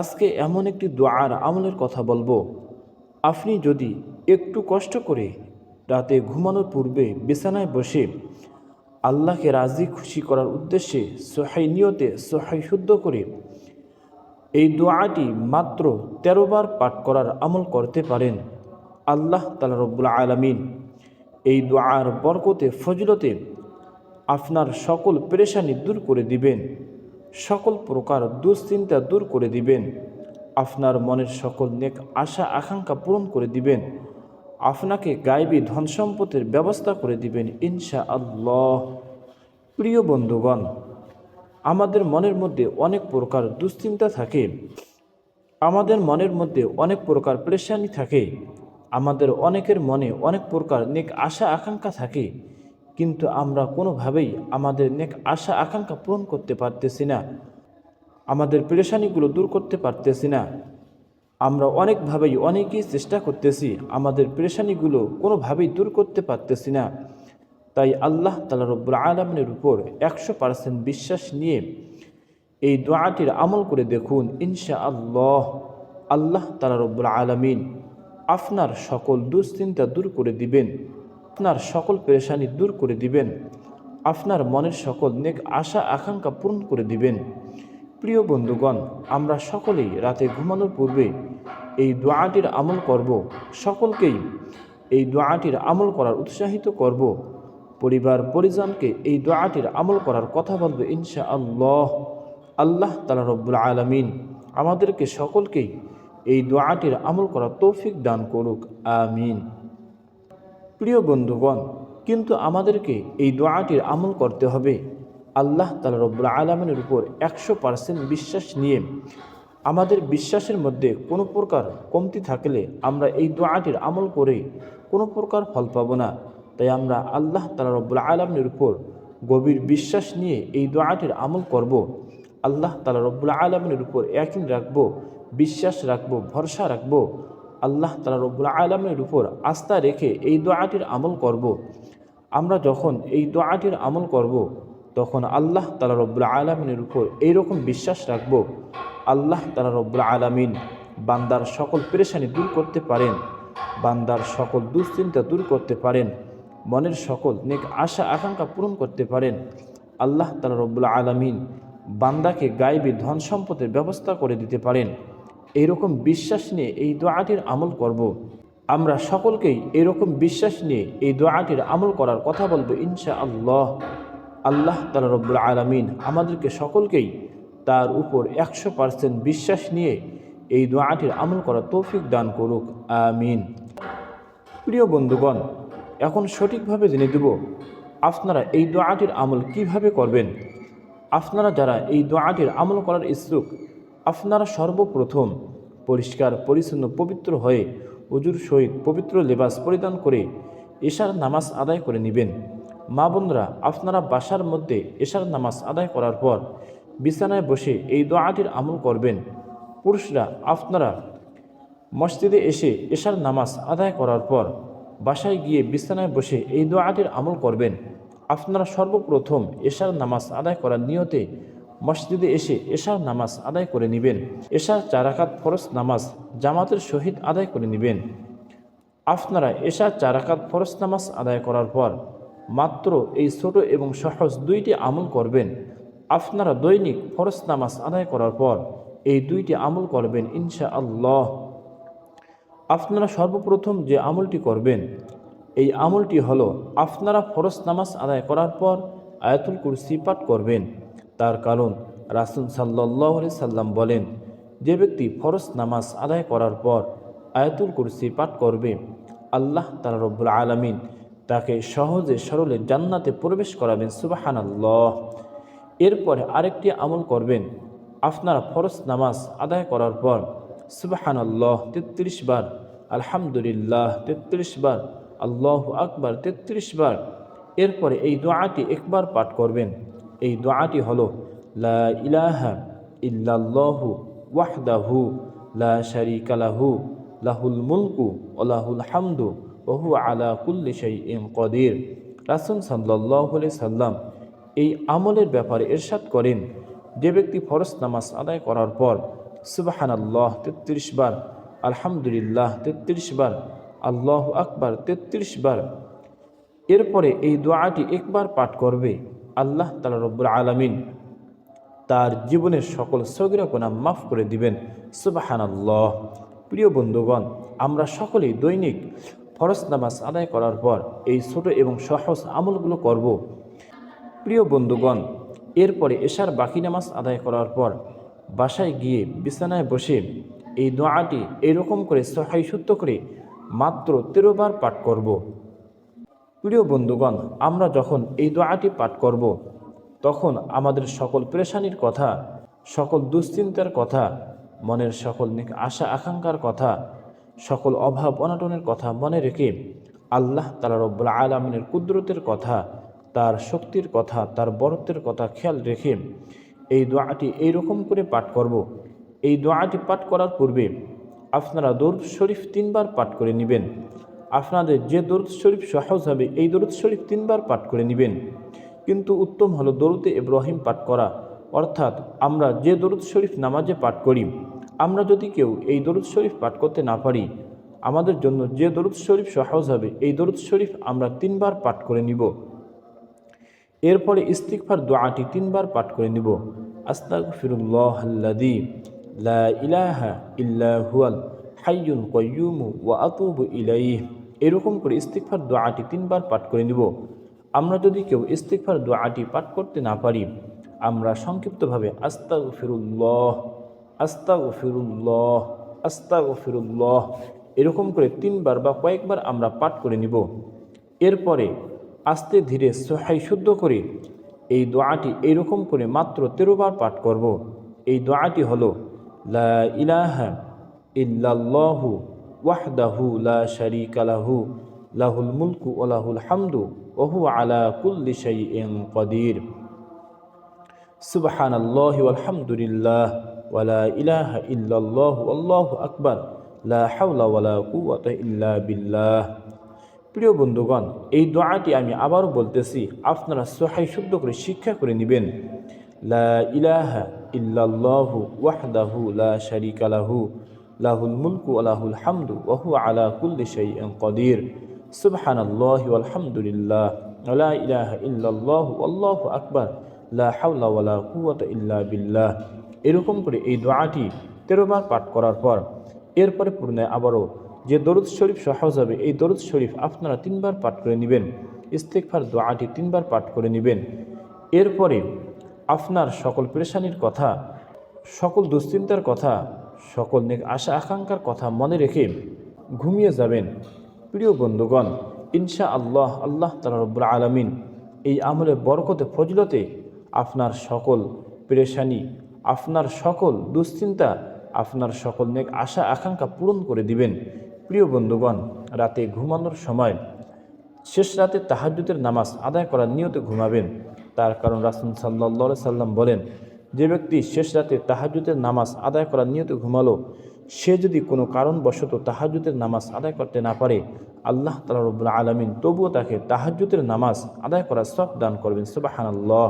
আজকে এমন একটি দোয়ার আমলের কথা বলব। আপনি যদি একটু কষ্ট করে রাতে ঘুমানোর পূর্বে বিছানায় বসে আল্লাহকে রাজি খুশি করার উদ্দেশ্যে সোহাই নিয়তে সোহাই শুদ্ধ করে এই দোয়াটি মাত্র তেরো বার পাঠ করার আমল করতে পারেন। আল্লাহ তালা রব্বুল আলমিন এই দোয়ার বরকতে, ফজলতে আপনার সকল পেরেশানি দূর করে দিবেন। সকল প্রকার দুশ্চিন্তা দূর করে দিবেন। আপনার মনের সকল নেক আশা, আকাঙ্ক্ষা পূরণ করে দিবেন। আপনাকে গায়েবী ধন সম্পদের ব্যবস্থা করে দিবেন ইনশা আল্লাহ প্রিয় বন্ধুগণ, আমাদের মনের মধ্যে অনেক প্রকার দুশ্চিন্তা থাকে। আমাদের মনের মধ্যে অনেক প্রকার প্রেশানি থাকে। আমাদের অনেকের মনে অনেক প্রকার নেক আশা, আকাঙ্ক্ষা থাকে। কিন্তু আমরা কোনোভাবেই আমাদের নেক আশা, আকাঙ্ক্ষা পূরণ করতে পারতেছি না। আমাদের পেরেশানিগুলো দূর করতে পারতেছি না। আমরা অনেকভাবেই, অনেকেই চেষ্টা করতেছি আমাদের পেরেশানিগুলো কোনোভাবেই দূর করতে পারতেছি না। তাই আল্লাহ তালা রব্বুল আলমিনের উপর একশো পার্সেন্ট বিশ্বাস নিয়ে এই দোয়াটির আমল করে দেখুন ইনশা আল্লাহ আল্লাহ তালা রব্বুল আলমিন আপনার সকল দুশ্চিন্তা দূর করে দিবেন। আপনার সকল পেরেশানি দূর করে দিবেন। আপনার মনের সকল নেক আশা, আকাঙ্ক্ষা পূরণ করে দিবেন। প্রিয় বন্ধুগণ, আমরা সকলেই রাতে ঘুমানোর পূর্বে এই দোয়াটির আমল করব। সকলকেই এই দোয়াটির আমল করার উৎসাহিত করব। পরিবার, পরিজনকে এই দোয়াটির আমল করার কথা বলবে ইনশা আল্লাহ আল্লাহ তালা রব্বুল আলমিন আমাদেরকে সকলকেই এই দোয়াটির আমল করার তৌফিক দান করুক। আমিন। প্রিয় বন্ধুগণ, কিন্তু আমাদেরকে এই দোয়াটির আমল করতে হবে। আল্লাহ তালা রব্বুল আলমিনের উপর একশো পার্সেন্ট বিশ্বাস নিয়ে আমাদের বিশ্বাসের মধ্যে কোনো প্রকার কমতি থাকলে আমরা এই দোয়াটির আমল করে কোনো প্রকার ফল পাবো না। তাই আমরা আল্লাহ তালা রব্বুল আলমিনের উপর গভীর বিশ্বাস নিয়ে এই দোয়াটির আমল করব। আল্লাহ তালা রব্বুল আলমিনের উপর একই রাখব, বিশ্বাস রাখব, ভরসা রাখব। আল্লাহ তালা রব্বুল আলমের উপর আস্থা রেখে এই দোয়াটির আমল করব। আমরা যখন এই দোয়াটির আমল করব। তখন আল্লাহ তালা রব্বুল আলমিনের উপর এইরকম বিশ্বাস রাখব, আল্লাহ তালা রব্বুল আলমিন বান্দার সকল পেরেশানি দূর করতে পারেন, বান্দার সকল দুশ্চিন্তা দূর করতে পারেন, মনের সকল নেক আশা আকাঙ্ক্ষা পূরণ করতে পারেন, আল্লাহ তালা রব্বুল আলমিন বান্দাকে গায়েবী ধন সম্পদের ব্যবস্থা করে দিতে পারেন এইরকম বিশ্বাস নিয়ে এই দোয়াটির আমল করব। আমরা সকলকেই এরকম বিশ্বাস নিয়ে এই দোয়াটির আমল করার কথা বলব ইনশা আল্লাহ আল্লাহ তালা রব্বুল আলমিন আমাদেরকে সকলকেই তার উপর একশো পার্সেন্ট বিশ্বাস নিয়ে এই দোয়াটির আমল করার তৌফিক দান করুক। আমিন। প্রিয় বন্ধুগণ, এখন সঠিকভাবে জেনে দেব আপনারা এই দোয়াটির আমল কীভাবে করবেন। আপনারা যারা এই দোয়াটির আমল করার ইচ্ছুক আপনারা সর্বপ্রথম পরিষ্কার, পরিচ্ছন্ন, পবিত্র হয়ে উজুর সহিত পবিত্র লেবাস পরিধান করে এশার নামাজ আদায় করে নেবেন। মা বোনরা, আপনারা বাসার মধ্যে এশার নামাজ আদায় করার পর বিছানায় বসে এই দোয়াটির আমল করবেন। পুরুষরা, আপনারা মসজিদে এসে এশার নামাজ আদায় করার পর বাসায় গিয়ে বিছানায় বসে এই দোয়াটির আমল করবেন। আপনারা সর্বপ্রথম এশার নামাজ আদায় করার নিয়তে মসজিদে এসে এশার নামাজ আদায় করে নেবেন। এশার চারাকাত ফরজ নামাজ জামাতের সহিত আদায় করে নেবেন। আপনারা এশার চারাকাত ফরজ নামাজ আদায় করার পর মাত্র এই ছোট এবং সহজ দুইটি আমল করবেন। আপনারা দৈনিক ফরজ নামাজ আদায় করার পর এই দুইটি আমল করবেন ইনশা আল্লাহ আপনারা সর্বপ্রথম যে আমলটি করবেন, এই আমলটি হলো আপনারা ফরজ নামাজ আদায় করার পর আয়াতুল কুরসি পাঠ করবেন। তার কারণ রাসুল সাল্লাহ সাল্লাম বলেন, যে ব্যক্তি ফরজ নামাজ আদায় করার পর আয়াতুল কুরসি পাঠ করবে, আল্লাহ তালা রব্বুল আলমিন তাকে সহজে সরলে জান্নাতে প্রবেশ করাবেন সুবাহান আল্লাহ এরপরে আরেকটি আমল করবেন, আপনারা ফরজ নামাজ আদায় করার পর সুবাহান আল্লাহ তেত্রিশ বার, আলহামদুলিল্লাহ, তেত্রিশ বার, আল্লাহ আকবার, তেত্রিশ বার, এরপরে এই দোয়াটি একবার পাঠ করবেন। এই দোয়াটি হল, লা ইলাহা ইল্লাল্লাহু ওয়াহদাহু লা শারিকা লাহু, লাহুল মুলকু ওলাহুল হামদু ওহু আলা কুল্লি শাইইন কদির। রাসুল সাল্লাহ সাল্লাম এই আমলের ব্যাপারে এরশাদ করেন। যে ব্যক্তি ফরজ নামাজ আদায় করার পর সুবাহান আল্লাহ তেত্রিশ বার, আলহামদুলিল্লাহ তেত্রিশ বার, আল্লাহ আকবার তেত্রিশ বার, এরপরে এই দোয়াটি একবার পাঠ করবে। আল্লাহ তালা রব্বুল আলমিন তার জীবনের সকল সগিরা কোনা মাফ করে দিবেন। সুবাহান আল্লাহ প্রিয় বন্ধুগণ, আমরা সকলেই দৈনিক ফরজ নামাজ আদায় করার পর এই ছোট এবং সহজ আমলগুলো করব। প্রিয় বন্ধুগণ, এরপরে এশার বাকি নামাজ আদায় করার পর বাসায় গিয়ে বিছানায় বসে এই দোয়াটি এরকম করে সহাই সূত্র করে মাত্র তেরো বার পাঠ করব। প্রিয় বন্ধুগণ, আমরা যখন এই দোয়াটি পাঠ করব, তখন আমাদের সকল পেরেশানির কথা, সকল দুশ্চিন্তার কথা, মনের সকল আশা আকাঙ্ক্ষার কথা, সকল অভাব অনাটনের কথা মনে রেখে আল্লাহ তালা রব্বুল আলমিনের কুদরতের কথা, তার শক্তির কথা, তার বরত্বের কথা খেয়াল রেখে এই দোয়াটি এইরকম করে পাঠ করব। এই দোয়াটি পাঠ করার পূর্বে আপনারা দরুদ শরীফ তিনবার পাঠ করে নেবেন। আপনাদের যে দরুদ শরীফ সহজ হবে, এই দরুদ শরীফ তিনবার পাঠ করে নেবেন। কিন্তু উত্তম হলো দরুদে ইব্রাহিম পাঠ করা। অর্থাৎ আমরা যে দরুদ শরীফ নামাজে পাঠ করি, আমরা যদি কেউ এই দরুদ শরীফ পাঠ করতে না পারি, আমাদের জন্য যে দরুদ শরীফ সহজ হবে, এই দরুদ শরীফ আমরা তিনবার পাঠ করে নিব। এরপরে ইস্তিকফার দোয়াটি তিনবার পাঠ করে নিব। আস্তাগফিরুল্লাহাল্লাযী লা ইলাহা ইল্লা হুয়াল হাইয়ুল কাইয়্যুমু ওয়া আতুবু ইলাইহি। এরকম করে ইস্তিকফার দোয়াটি তিনবার পাঠ করে নিব। আমরা যদি কেউ ইস্তিকফার দোয়াটি পাঠ করতে না পারি, আমরা সংক্ষিপ্তভাবে আস্তাগফিরুল্লাহ আস্তাগফিরুল্লাহ আস্তাগফিরুল্লাহ এরকম করে তিনবার বা কয়েকবার আমরা পাঠ করে নিব। এরপরে আস্তে ধীরে সহাই শুদ্ধ করে এই দোয়াটি এইরকম করে মাত্র তেরোবার পাঠ করব। এই দোয়াটি হলো, লা ইলাহা ইল্লাল্লাহু ওয়াহদাহু লা শারীকা লাহু, লাহুল মুলকু ওয়া লাহুল হামদু, ওয়া হুয়া আলা কুল্লি শাইইন কাদির। সুবহানাল্লাহি ওয়ালহামদুলিল্লাহ ওয়া লা ইলাহা ইল্লাল্লাহু আল্লাহু আকবার, লা হাওলা ওয়া লা কুওয়াতা ইল্লা বিল্লাহ। প্রিয় বন্ধুগণ, এই দোয়াটি আমি আবারও বলতেছি, আপনারা সহাই শুদ্ধ করে শিক্ষা করে নেবেন। লা ইলাহা ইল্লাল্লাহু ওয়াহদাহু লা শারীকা লাহু লাহুল মুলকু আলাহুল হামদু ওয়া হুয়া আলা কুল্লি শাইইন কাদির। সুবহানাল্লাহি ওয়াল হামদুলিল্লাহ। ওয়া লা ইলাহা ইল্লাল্লাহু আল্লাহু আকবার। লা হাওলা ওয়া লা কুওয়াতা ইল্লা বিল্লাহ। এরকম করে এই দোয়াটি তেরোবার পাঠ করার পর, এরপরে পূর্ণে আবারও যে দরুদ শরীফ সহজ হবে, এই দরুদ শরীফ আপনারা তিনবার পাঠ করে নেবেন। ইস্তেকফার দোয়াটি তিনবার পাঠ করে নেবেন। এরপরে আপনার সকল পেরেশানির কথা, সকল দুশ্চিন্তার কথা সকল নেক আশা আকাঙ্ক্ষার কথা মনে রেখে ঘুমিয়ে যাবেন। প্রিয় বন্ধুগণ ইনশা আল্লাহ আল্লাহ তালা রব্বুল আলমিন এই আমলে বরকতে, ফজলতে আপনার সকল পেরেশানি, আপনার সকল দুশ্চিন্তা, আপনার সকল নেক আশা আকাঙ্ক্ষা পূরণ করে দিবেন। প্রিয় বন্ধুগণ, রাতে ঘুমানোর সময় শেষ রাতে তাহাজ্জুদের নামাজ আদায় করার নিয়তে ঘুমাবেন। তার কারণ রাসুল সাল্লা সাল্লাম বলেন যে ব্যক্তি শেষ রাতে তাহাজ্জুদের নামাজ আদায় করার নিয়ত ঘুমালো, সে যদি কোনো কারণবশত তাহাজ্জুদের নামাজ আদায় করতে না পারে, আল্লাহ তালা রবুল্লা আলমিন তবুও তাকে তাহাজ্জুদের নামাজ আদায় করার সব দান করবেন সুবাহান আল্লাহ